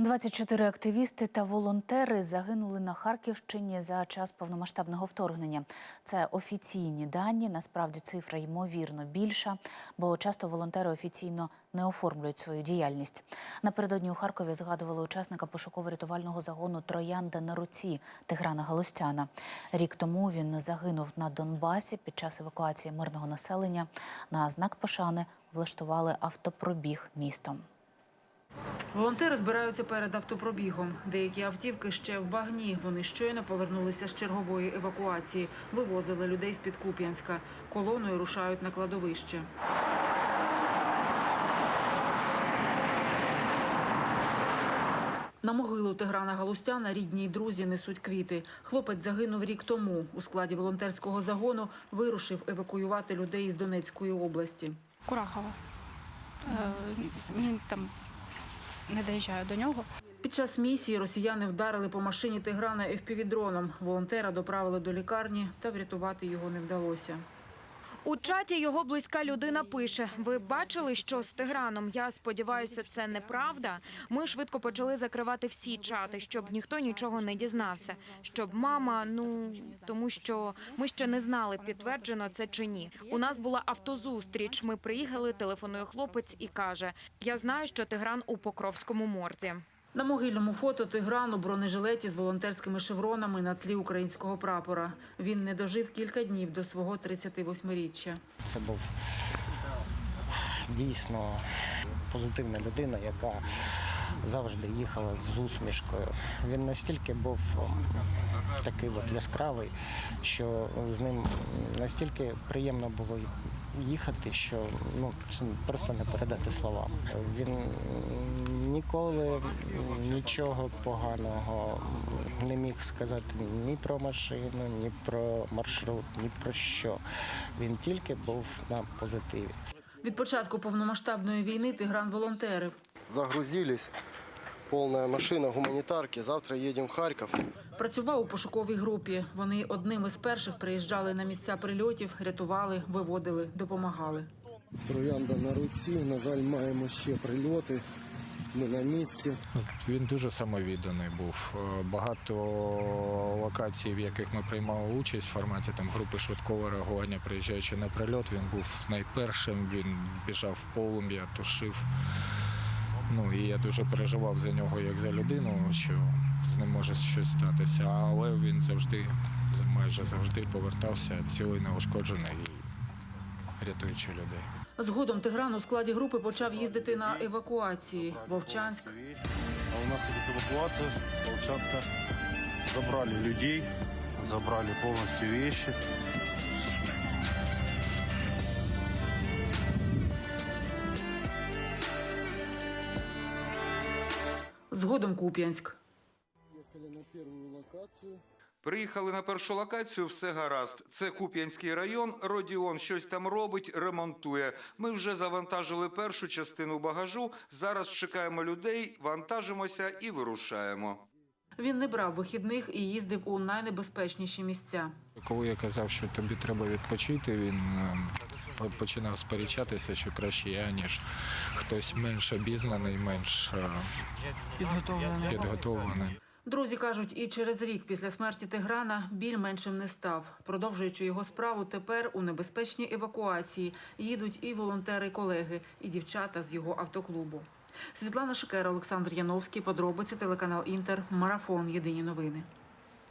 24 активісти та волонтери загинули на Харківщині за час повномасштабного вторгнення. Це офіційні дані. Насправді цифра ймовірно більша, бо часто волонтери офіційно не оформлюють свою діяльність. Напередодні у Харкові згадували учасника пошуково-рятувального загону Троянда на руці Тиграна Галустяна. Рік тому він загинув на Донбасі під час евакуації мирного населення. На знак пошани влаштували автопробіг містом. Волонтери збираються перед автопробігом. Деякі автівки ще в багні. Вони щойно повернулися з чергової евакуації. Вивозили людей з-під Куп'янська. Колоною рушають на кладовище. На могилу Тиграна Галустяна рідні й друзі несуть квіти. Хлопець загинув рік тому. У складі волонтерського загону вирушив евакуювати людей із Донецької області. Курахова. Е, там не доїжджаю до нього. Під час місії росіяни вдарили по машині Тиграна FPV-дроном. Волонтера доправили до лікарні, та врятувати його не вдалося. У чаті його близька людина пише: Ви бачили, що з Тиграном? Я сподіваюся, це неправда. Ми швидко почали закривати всі чати, щоб ніхто нічого не дізнався. Щоб мама, ну тому що ми ще не знали, підтверджено це чи ні. У нас була автозустріч. Ми приїхали. Телефонує хлопець і каже: Я знаю, що Тигран у Покровському морзі. На могильному фото Тигран у бронежилеті з волонтерськими шевронами на тлі українського прапора. Він не дожив кілька днів до свого 38-річчя. Це був дійсно позитивна людина, яка завжди їхала з усмішкою. Він настільки був такий от яскравий, що з ним настільки приємно було їхати, що ну це просто не передати словам. Він ніколи нічого поганого не міг сказати ні про машину, ні про маршрут, ні про що. Він тільки був на позитиві. Від початку повномасштабної війни Тигран волонтерив. Загрузились. Полная машина гуманитарки. Завтра едем в Харьков. Працював у пошуковій групі. Вони одним із перших приїжджали на місця прильотів, рятували, виводили, допомагали. Троянда на руці. На жаль, маємо ще прильоти. Ми на місці. Він дуже самовідданий був. Е, Багато локацій, в яких ми приймали участь в форматі там групи швидкого реагування, приїжджаючи на прильот, він був найпершим. Він біжав в полум'я, тушив. Ну і я дуже переживав за нього як за людину, що з ним може щось статися. Але він завжди, майже завжди повертався цілий неушкоджений і рятуючи людей. Згодом Тигран у складі групи почав їздити на евакуації. Вовчанськ, А у нас идет эвакуация с Волчанска. Забрали людей, забрали полностью вещи. Згодом Куп'янськ. Їхали на першу локацію. Приїхали на першу локацію, все гаразд. Це Куп'янський район. Родіон щось там робить, ремонтує. Ми вже завантажили першу частину багажу. Зараз чекаємо людей, вантажимося і вирушаємо. Він не брав вихідних і їздив у найнебезпечніші місця. Коли я казав, що тобі треба відпочити, він е, починав сперечатися, що краще я, ніж хтось менш обізнаний, менш е, підготовлений. Друзі кажуть, і через рік після смерті Тиграна біль меншим не став. Продовжуючи його справу, тепер у небезпечній евакуації їдуть і волонтери-колеги, і дівчата з його автоклубу. Світлана Шикера, Олександр Яновський. Подробиці телеканал Інтер. Марафон. Єдині новини.